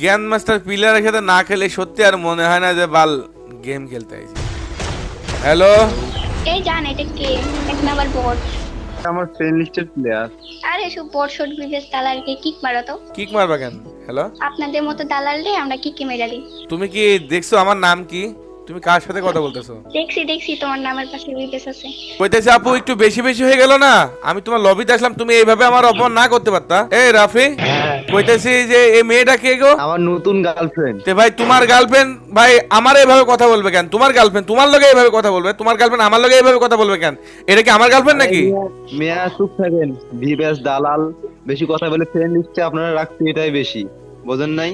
জ্ঞান মাস্টার প্লেয়ারের সাথে না খেলে সত্যি আর মনে হয় না যে বাল গেম খেলতে আইছি। হ্যালো এই জান, এটা কে? এক নাম্বার বট আমার ফ্রেন্ড লিস্টের প্লেয়ার আরে সব বট শট বিবেস দালালকে কিক মারো তো। কিক মারবা কেন? হ্যালো আপনাদের মতো দালালরে আমরা কিক মেরে দিই। তুমি কি দেখছ আমার নাম কি? তুমি কার সাথে কথা বলতেছো? দেখছি দেখছি তোমার নামের পাশে বিবেস আছে। কইতেছি আপু একটু বেশি বেশি হয়ে গেল না? আমি তোমার লবিতে আসলাম তুমি এইভাবে আমার অপমান না করতে পারতা। এই রাফি কইতেছি যে এই মেয়েটা কে গো? আমার নতুন গার্লফ্রেন্ড তে ভাই তোমার গার্লফ্রেন্ড ভাই আমার এইভাবে কথা বলবে কেন? তোমার গার্লফ্রেন্ড তোমার লগে এইভাবে কথা বলবে? তোমার গার্লফ্রেন্ড আমার লগে এইভাবে কথা বলবে কেন? এটা কি আমার গার্লফ্রেন্ড নাকি? মেয়া চুপ থাকেন। ভিবেস দালাল বেশি কথা বলে ফ্রেন্ড লিস্টে আপনারা রাখতে এটাই বেশি। বোঝেন নাই?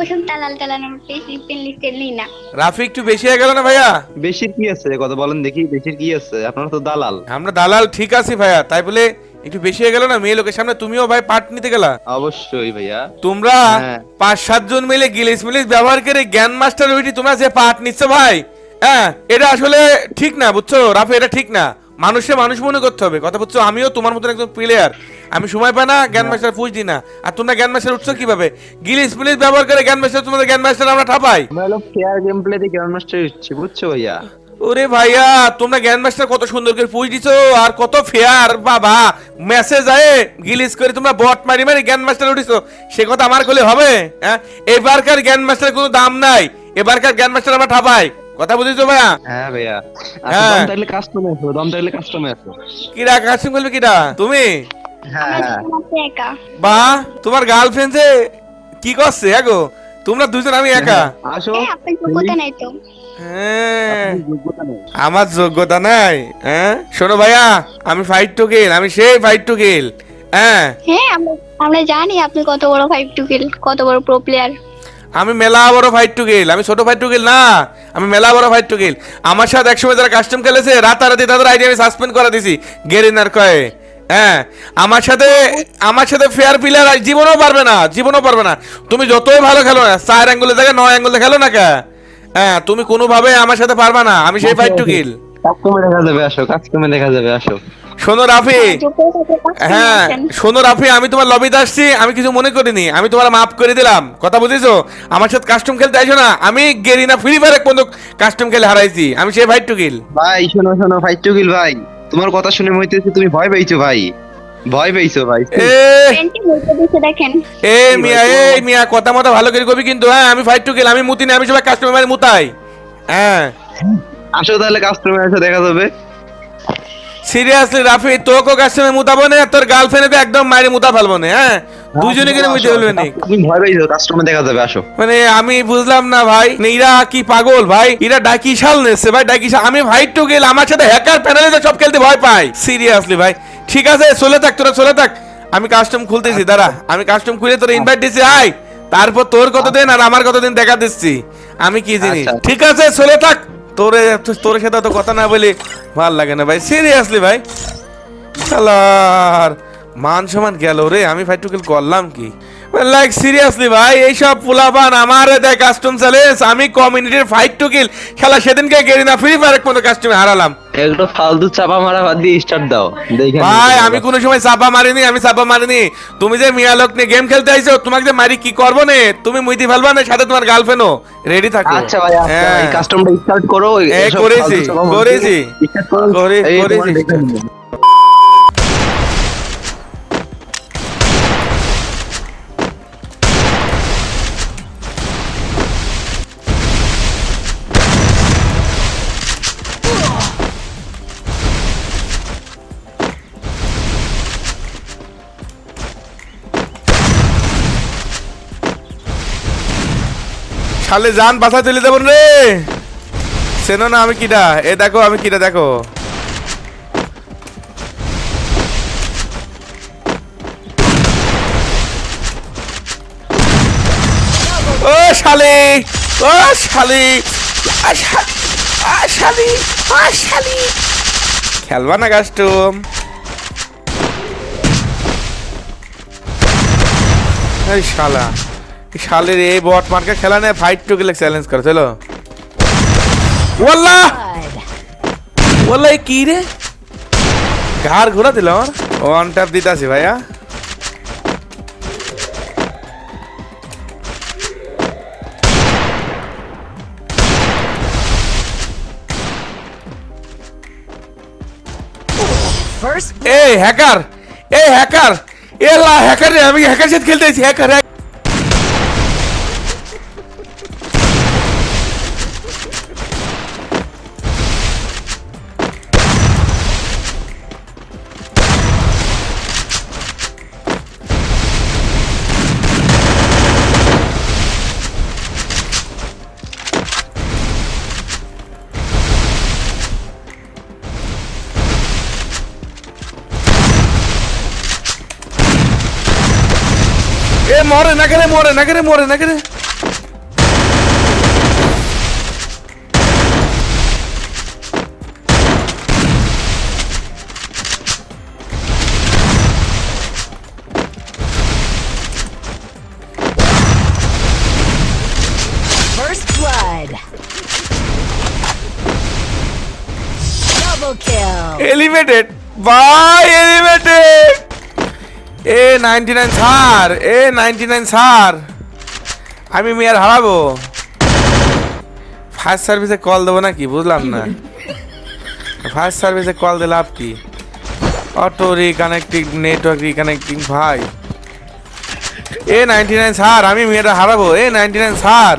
ওসব দালাল টালাল আমার পেন লিস্টে নেই না। রাফি একটু বেশি হয়ে গেল না ভাইয়া? বেশির কি আছে? কথা বলেন দেখি বেশির কি আছে? আপনারা তো দালাল। আমরা দালাল ঠিক আছি ভাইয়া তাই বলে একটু বেশি হয়ে গেল না? মেয়ে লোকের সামনে তুমিও ভাই পার্ট নিতে গেলা? অবশ্যই ভাইয়া। তোমরা হ্যাঁ। পাঁচ সাত জন মিলে গিলিস মিলিস ব্যবহার করে জ্ঞান মাস্টার ওইটি তোমরা যে পাঠ নিচ্ছ ভাই হ্যাঁ এটা আসলে ঠিক না বুঝছ? রাফি এটা ঠিক না। মানুষে মানুষ মনে করতে হবে। কথা বুঝছ? আমিও তোমার মতন একজন প্লেয়ার আমি সময় পাই না জ্ঞান মাস্টার ফুজ দিই না। আর তোমরা জ্ঞান মাস্টার উঠছো কীভাবে? গিলিস মিলিস ব্যবহার করে জ্ঞান মাস্টার তোমাদের জ্ঞান মাস্টার আমরা ঠাপাই। আমরা হলো ফেয়ার গেম প্লে দিয়ে গ্র্যান্ড মাস্টার হচ্ছে বুঝছ ভাইয়া? ওরে ভাইয়া তোমরা জ্ঞান মাস্টার কত সুন্দর করে পুজ দিছো আর কত ফেয়ার বাবা। মেসেজ আয়ে গিলিস করে তোমরা বট মারি মারি জ্ঞান মাস্টার উঠিছো। সে কথা আমার কলে হবে হ্যাঁ? এবারকার জ্ঞান মাস্টার কোনো দাম নাই। এবারকার জ্ঞান মাস্টার আমরা ঠাপাই কথা বুঝেছ ভাইয়া? হ্যাঁ ভাইয়া। হ্যাঁ। দম থাকলে কাস্টমার আছে দম থাকলে কাস্টমার আছে কিরা কাশিম বলবে কিরা? তুমি? হ্যাঁ। আমরা হ্যাঁ দুজন একা। বা তোমার গার্লফ্রেন্ড যে কি করছে এগো তোমরা দুজন আমি একা। আসো। আপনার যোগ্যতা নাই তো? হ্যাঁ। আমার যোগ্যতা নাই হ্যাঁ? শোনো ভাইয়া আমি ফাইট টু গেল আমি সেই ফাইট টু গেল হ্যাঁ? হ্যাঁ আমরা জানি আপনি কত বড় ফাইভ টু কিল কত বড় প্রো প্লেয়ার আমি মেলা বড় ফাইট টু গেল আমি ছোট ফাইট টু গেল না আমি মেলা বড় ফাইট টু গেল আমার সাথে একসময় যারা কাস্টম খেলেছে রাতারাতি তাদের আইডি আমি সাসপেন্ড করে দিছি গেরিনার কয়ে হ্যাঁ? আমার সাথে আমার সাথে ফেয়ার প্লেয়ার জীবনও পারবে না জীবনও পারবে না। তুমি যতই ভালো খেলো না চার অ্যাঙ্গুলের জায়গায় নয় অ্যাঙ্গুলে খেলো না কে? হ্যাঁ তুমি কোনোভাবে আমার সাথে পারবা না। আমি সেই ফাইট টু কাস্টমার দেখা যাবে আসো দেখা যাবে আসো। শোনো রাফি করে হ্যাঁ শোনো রাফি আমি তোমার লবিতে আসছি আমি কিছু মনে করিনি আমি তোমার মাফ করে দিলাম। কথা বুঝেছ? আমার সাথে কাস্টম খেলতে আইসো না আমি গেরিনা ফ্রি ফায়ার পর্যন্ত কাস্টম খেলে হারাইছি আমি সেই ফাইট টু কিল ভাই শোনো শোনো ফাইট টুকিল ভাই। তোমার কথা শুনে মনে হইতেছে তুমি ভয় পেয়েছ ভাই। ভয় পেয়েছ ভাই। এ দেখেন। মিয়া এ মিয়া কথা মতো ভালো করে কবি কিন্তু হ্যাঁ আমি ফাইট টু কিল আমি মুতি না আমি সবাই কাস্টমার মুতাই। হ্যাঁ। আসো তাহলে কাস্টমার এসে দেখা যাবে। সিরিয়াসলি রাফি তোকে কাস্টমার মুতাবো না তোর গার্লফ্রেন্ডে একদম মারি মুতা ফেলব না হ্যাঁ? দুজনে কিনে মুতে ফেলবে না? তুমি ভয় পেয়েছ কাস্টমার দেখা যাবে আসো। মানে আমি বুঝলাম না ভাই মানে এরা কি পাগল ভাই এরা ডাকি শাল নেছে ভাই ডাকি শাল আমি ভাই টু গেল আমার সাথে হ্যাকার প্যানেলে সব খেলতে ভয় পাই সিরিয়াসলি ভাই ঠিক আছে চলে থাক তোরা চলে থাক। আমি কাস্টম খুলতেছি দাঁড়া। আমি কাস্টম খুলে তোর ইনভাইট দিছি আয় তারপর তোর কত দিন আর আমার কত দিন দেখা দিচ্ছি? আমি কি জিনিস আচ্ছা। ঠিক আছে চলে থাক। তোরে তোর সাথে তো কথা না বলি ভালো লাগে না ভাই। সিরিয়াসলি ভাই। শালার মান সমান গেল রে। আমি ফাইটুকেল করলাম কি? লাইক সিরিয়াসলি ভাই এইসব পোলাপান আমার দেয় কাস্টম চ্যালেঞ্জ আমি কমিউনিটির ফাইট টু কিল খেলা সেদিনকে গেরি না ফ্রি ফায়ার কোনো কাস্টমে হারালাম। একটু ফালতু চাপা মারা বাদ দিয়ে স্টার্ট দাও ভাই আমি কোনো সময় চাপা মারিনি আমি চাপা মারিনি। তুমি যে মিয়া লোক নিয়ে গেম খেলতে আইছো তোমাকে যে মারি কি করব নে? তুমি মুইতি ফেলবা না সাথে তোমার গার্লফ্রেন্ডও রেডি থাকো। আচ্ছা ভাই আচ্ছা হ্যাঁ। কাস্টমটা স্টার্ট করো করেছি, মারা। করেছি। দিয়ে start করো। করে- করেছি শালে জান বাসা চলে যাব রে। চেনো না আমি কিটা এ দেখো, আমি কিটা দেখো। ও শালি ও শালি শালি খেলবা না কাস্টম। শালা। শালের এই বট মার্কা খেলা নেই ফাইট টু গেলে চ্যালেঞ্জ করে চলো। ওয়াল্লাহ! এ কি রে? ঘাড় ঘোরা দিল আমার। ওয়ান ট্যাপ দিতে আছি ভাইয়া এই হ্যাকার এই হ্যাকার এ লা হ্যাকার রে আমি হ্যাকার সাথে খেলতে আছি হ্যাকার ഏ മോറെ നഗരെ മോറെ നഗരെ മോറെ നഗരെ Double kill. Eliminated. Bye, eliminated. A ninety nine sir A ninety nine sir আমি মেয়ার হারাবো। ফার্স্ট সার্ভিসে কল দেবো নাকি? বুঝলাম না। ফার্স্ট সার্ভিসে কল দিলে লাভ কি? অটো রিকানেক্টিং নেটওয়ার্ক রিকানেক্টিং ভাই। এ নাইনটি নাইন স্যার আমি মেয়েটা হারাবো। A ninety nine sir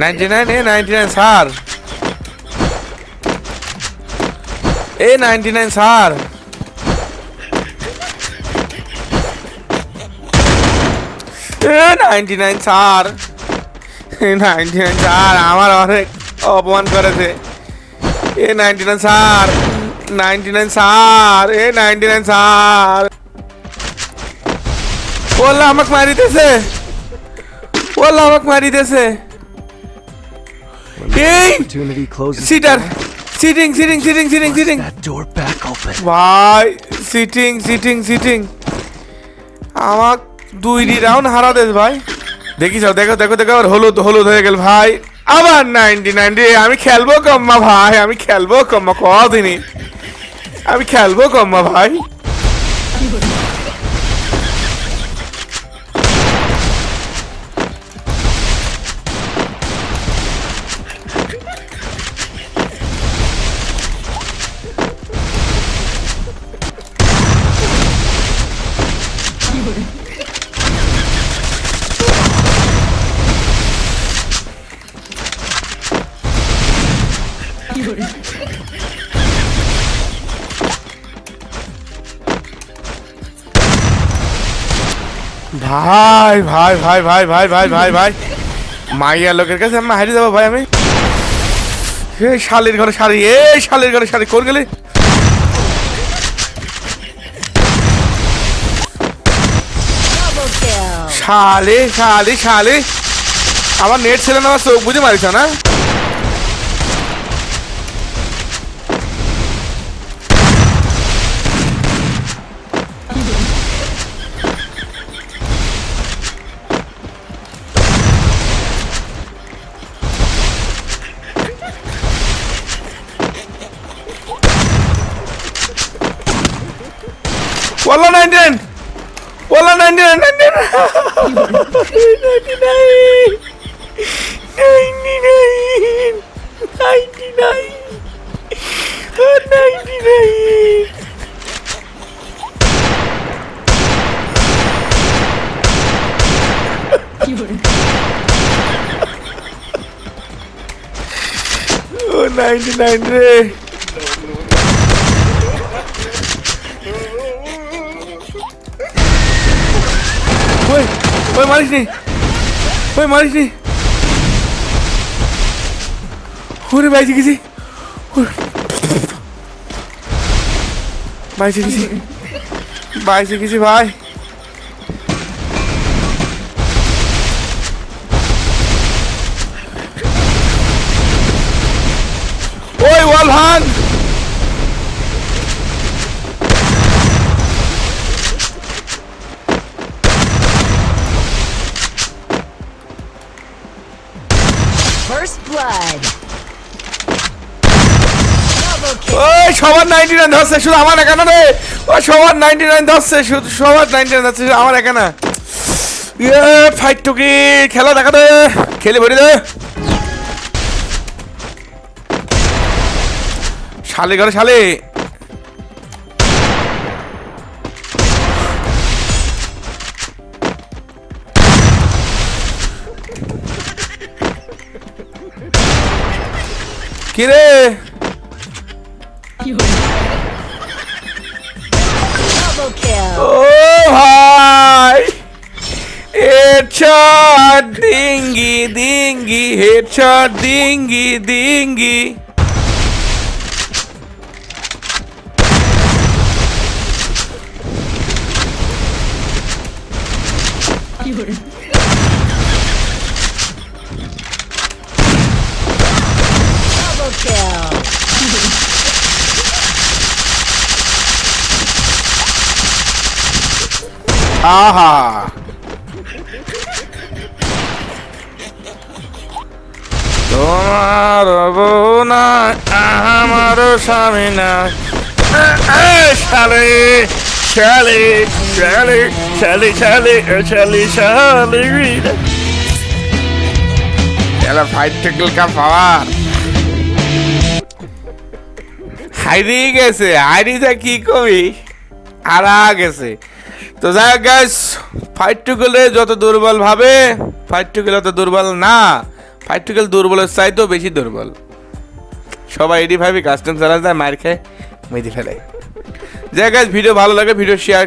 ninety nine A ninety nine sir A ninety nine sir ninety nine sir. Ninety nine sir আমার অনেক অপমান করেছে। A ninety nine sir ninety nine sir A ninety nine sir. বলল আমাকে মারিতেছে বলল আমাকে মারিতেছে এই. Sitter sitting sitting sitting sitting sitting. ভাই সিটিং সিটিং সিটিং। আমার দুই রাউন্ড হারা দেশ ভাই। দেখি যাও, দেখো দেখো দেখো, আবার হলুদ হলুদ হয়ে গেল ভাই। আবার নাইনটি নাইনটি আমি খেলব কম্মা ভাই, আমি খেলব কম্মা, কদিনই। আমি খেলব কম্মা ভাই। ভাই ভাই ভাই ভাই ভাই ভাই ভাই ভাই। মাইয়া লোকের কাছে আমি হারিয়ে যাব ভাই আমি। এই শালির ঘরে শাড়ি এই শালির ঘরে শাড়ি কর গেলে. শালে শালে শালে। আমার নেট ছিল না আমার চোখ বুঝে মারিছ না? OLA ninety nine ninety ninety nine ninety nine ninety nine ninety nine ninety nine রে ওই মারিস নি। ওই মারিস নি। ওরে বাইসে গেছি। বাইসে গেছি। বাইসে গেছি ভাই। ওই ওয়াল ভাঙ ওই, সবার নাইনটি নাইন ধরছে, শুধু আমার একানা রে। ও সবার নাইনটি নাইন ধরছে, শুধু সবার নাইনটি নাইন ধরছে, শুধু আমার একানা ইয়ে ফাইট টুকি, খেলা দেখা দে, খেলে ভরি দে। শালে ঘরে শালে। কিরে ও ভাই হেডশট ডিঙ্গি ডিঙ্গি হেডশট ডিঙ্গি ডিঙ্গি Double আহা তোমার বউ না আমার স্বামী না। শালে শালে শালে শালে শালে শালে শালে। এলা ফাইট টেকল কা পাওয়ার। হাইরি গেছে হাইরি যা কি কবি? হারা গেছে। তো যাই ফাইট টু গেলে যত দুর্বল ভাবে ফাইট টু গেলে অত দুর্বল না। ফাইট টু গেলে দুর্বলের চাইতেও বেশি দুর্বল। সবাই এডি ভাবি কাস্টম চালা যায় মার খায় মেদি ফেলে। যাই গাইস ভিডিও ভালো লাগে ভিডিও শেয়ার